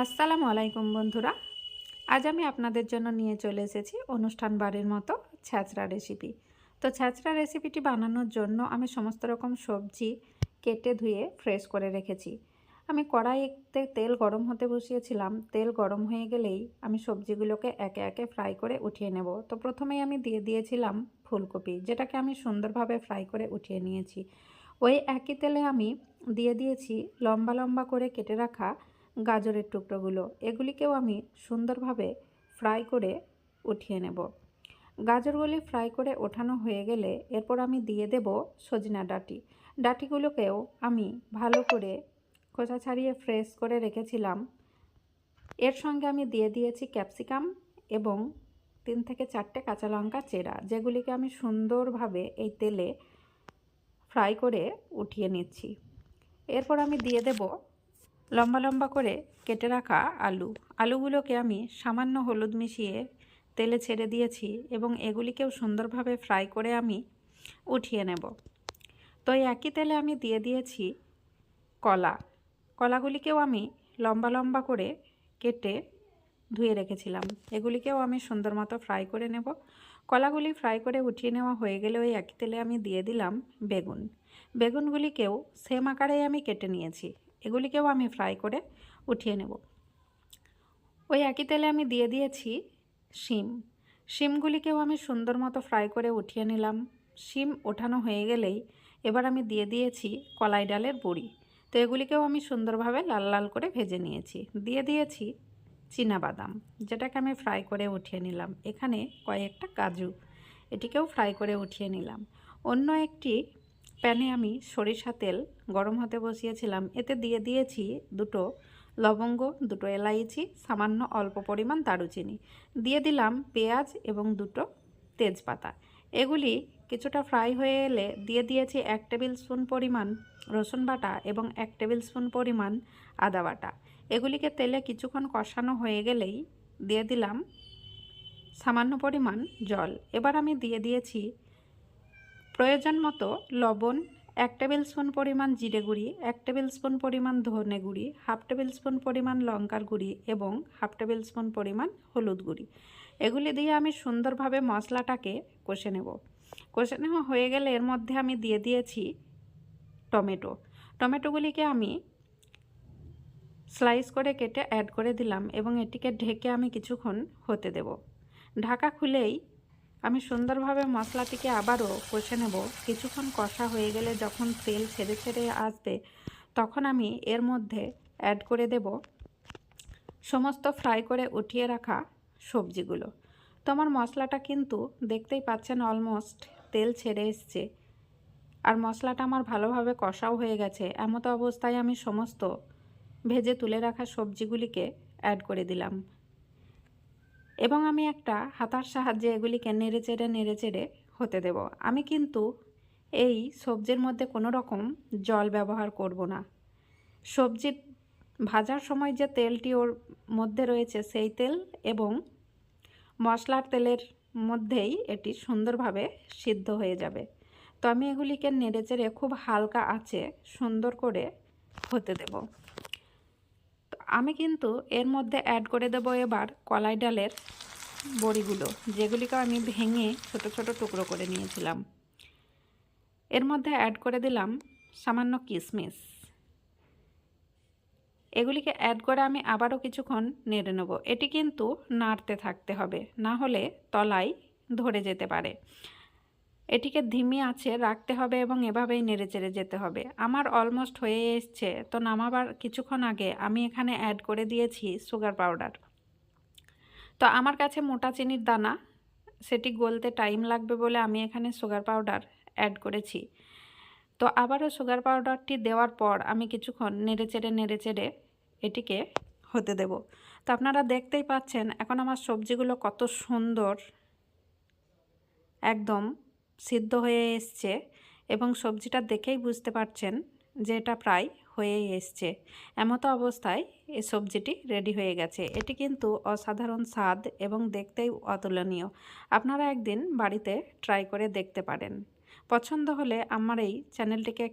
আসসালামু আলাইকুম বন্ধুরা। আজ আমি আপনাদের জন্য নিয়ে চলে এসেছি অনুষ্ঠান বাড়ির মতো ছ্যাঁচড়া রেসিপি তো ছ্যাঁচড়া রেসিপিটি বানানোর জন্য আমি সমস্ত রকম সবজি কেটে ধুয়ে ফ্রেশ করে রেখেছি। আমি কড়াইতে তেল গরম হতে বসিয়েছিলাম। তেল গরম হয়ে গেলেই আমি সবজিগুলোকে একে একে ফ্রাই করে উঠিয়ে নেব। তো প্রথমেই আমি দিয়ে দিয়েছিলাম ফুলকপি, যেটাকে আমি সুন্দরভাবে ফ্রাই করে উঠিয়ে নিয়েছি। ওই একই তেলে আমি দিয়ে দিয়েছি লম্বা লম্বা করে কেটে রাখা গাজরের টুকরোগুলো, এগুলিকেও আমি সুন্দরভাবে ফ্রাই করে উঠিয়ে নেব। গাজরগুলি ফ্রাই করে ওঠানো হয়ে গেলে এরপর আমি দিয়ে দেব সজনা ডাটি। ডাটিগুলোকেও আমি ভালো করে খোসা ছাড়িয়ে ফ্রেশ করে রেখেছিলাম। এর সঙ্গে আমি দিয়ে দিয়েছি ক্যাপসিকাম এবং তিন থেকে চারটে কাঁচা লঙ্কা চেরা, যেগুলিকে আমি সুন্দরভাবে এই তেলে ফ্রাই করে উঠিয়ে নিচ্ছি। এরপর আমি দিয়ে দেব লম্বা লম্বা করে কেটে রাখা আলু। আলুগুলোকে আমি সামান্য হলুদ মিশিয়ে তেলে ছেড়ে দিয়েছি এবং এগুলিকেও সুন্দরভাবে ফ্রাই করে আমি উঠিয়ে নেব। তো এই একই তেলে আমি দিয়ে দিয়েছি কলা। কলাগুলিকেও আমি লম্বা লম্বা করে কেটে ধুয়ে রেখেছিলাম। এগুলিকেও আমি সুন্দর মতো ফ্রাই করে নেব। কলাগুলি ফ্রাই করে উঠিয়ে নেওয়া হয়ে গেলে ওই একই তেলে আমি দিয়ে দিলাম বেগুন। বেগুনগুলিকেও সেম আকারেই আমি কেটে নিয়েছি। এগুলিকেও আমি ফ্রাই করে উঠিয়ে নেব। ওই একই তেলে আমি দিয়ে দিয়েছি শিম। শিমগুলিকেও আমি সুন্দর মতো ফ্রাই করে উঠিয়ে নিলাম। শিম ওঠানো হয়ে গেলেই এবার আমি দিয়ে দিয়েছি কলাই ডালের বড়ি। তো এগুলিকেও আমি সুন্দরভাবে লাল লাল করে ভেজে নিয়েছি। দিয়ে দিয়েছি বাদাম যেটাকে আমি ফ্রাই করে উঠিয়ে নিলাম। এখানে কয়েকটা কাজু, এটিকেও ফ্রাই করে উঠিয়ে নিলাম। অন্য একটি প্যানে আমি সরিষা তেল গরম হতে বসিয়েছিলাম। এতে দিয়ে দিয়েছি দুটো লবঙ্গ, দুটো এলাইচি, সামান্য অল্প পরিমাণ দারুচিনি। দিয়ে দিলাম পেঁয়াজ এবং দুটো তেজপাতা। এগুলি কিছুটা ফ্রাই হয়ে এলে দিয়ে দিয়েছি এক টেবিল স্পুন পরিমাণ রসুন বাটা এবং এক টেবিল স্পুন পরিমাণ আদা বাটা। এগুলিকে তেলে কিছুক্ষণ কষানো হয়ে গেলেই দিয়ে দিলাম সামান্য পরিমাণ জল। এবার আমি দিয়ে দিয়েছি প্রয়োজন মতো লবণ, এক টেবিল স্পুন পরিমাণ জিরে গুঁড়ি, এক টেবিল স্পুন পরিমাণ ধনে গুঁড়ি, হাফ টেবিল স্পুন পরিমাণ লঙ্কার গুঁড়ি এবং হাফ টেবিল স্পুন পরিমাণ হলুদ গুঁড়ি। এগুলি দিয়ে আমি সুন্দরভাবে মশলাটাকে কষে নেব। কষে নেওয়া হয়ে গেলে এর মধ্যে আমি দিয়ে দিয়েছি টমেটো। টমেটোগুলিকে আমি স্লাইস করে কেটে অ্যাড করে দিলাম এবং এটিকে ঢেকে আমি কিছুক্ষণ হতে দেব। ঢাকা খুলেই আমি সুন্দরভাবে মশলাটিকে আবারও কষে নেব। কিছুক্ষণ কষা হয়ে গেলে যখন তেল ছেড়ে ছেড়ে আসবে, তখন আমি এর মধ্যে অ্যাড করে দেব সমস্ত ফ্রাই করে উঠিয়ে রাখা সবজিগুলো। তো আমার মশলাটা কিন্তু দেখতেই পাচ্ছেন অলমোস্ট তেল ছেড়ে এসছে। আর মশলাটা আমার ভালোভাবে কষাও হয়ে গেছে। এমতো অবস্থায় আমি সমস্ত ভেজে তুলে রাখা সবজিগুলিকে অ্যাড করে দিলাম। এবং আমি একটা হাতার সাহায্যে এগুলিকে নেড়ে চেড়ে নেড়ে চেড়ে হতে দেব। আমি কিন্তু এই সবজির মধ্যে কোনো রকম জল ব্যবহার করব না। সবজি ভাজার সময় যে তেলটি ওর মধ্যে রয়েছে, সেই তেল এবং মশলার তেলের মধ্যেই এটি সুন্দরভাবে সিদ্ধ হয়ে যাবে। তো আমি এগুলিকে নেড়ে চেড়ে খুব হালকা আছে সুন্দর করে হতে দেব। আমি কিন্তু এর মধ্যে অ্যাড করে দেবো এবার কলাই ডালের বড়িগুলো, যেগুলিকে আমি ভেঙে ছোট ছোট টুকরো করে নিয়েছিলাম। এর মধ্যে অ্যাড করে দিলাম সামান্য কিশমিশ এগুলিকে অ্যাড করে আমি আবারও কিছুক্ষণ নেড়ে নেব। এটি কিন্তু নাড়তে থাকতে হবে, না হলে তলায় ধরে যেতে পারে। এটিকে ধিমি আছে, রাখতে হবে এবং এভাবেই নেড়ে চেড়ে যেতে হবে। আমার অলমোস্ট হয়ে এসছে, তো নামাবার কিছুক্ষণ আগে আমি এখানে অ্যাড করে দিয়েছি সুগার পাউডার তো আমার কাছে মোটা চিনির দানা, সেটি গলতে টাইম লাগবে বলে আমি এখানে সুগার পাউডার অ্যাড করেছি। তো আবারও সুগার পাউডারটি দেওয়ার পর আমি কিছুক্ষণ নেড়ে চেড়ে নেড়ে চেড়ে এটিকে হতে দেব। তো আপনারা দেখতেই পাচ্ছেন, এখন আমার সবজিগুলো কত সুন্দর, একদম সিদ্ধ হয়ে এসছে এবং সবজিটা দেখেই বুঝতে পারছেন যে এটা প্রায় হয়েই এসছে। এমতো অবস্থায় এ সবজিটি রেডি হয়ে গেছে। এটি কিন্তু অসাধারণ স্বাদ এবং দেখতেই অতুলনীয়। আপনারা একদিন বাড়িতে ট্রাই করে দেখতে পারেন। পছন্দ হলে আমার এই চ্যানেলটিকে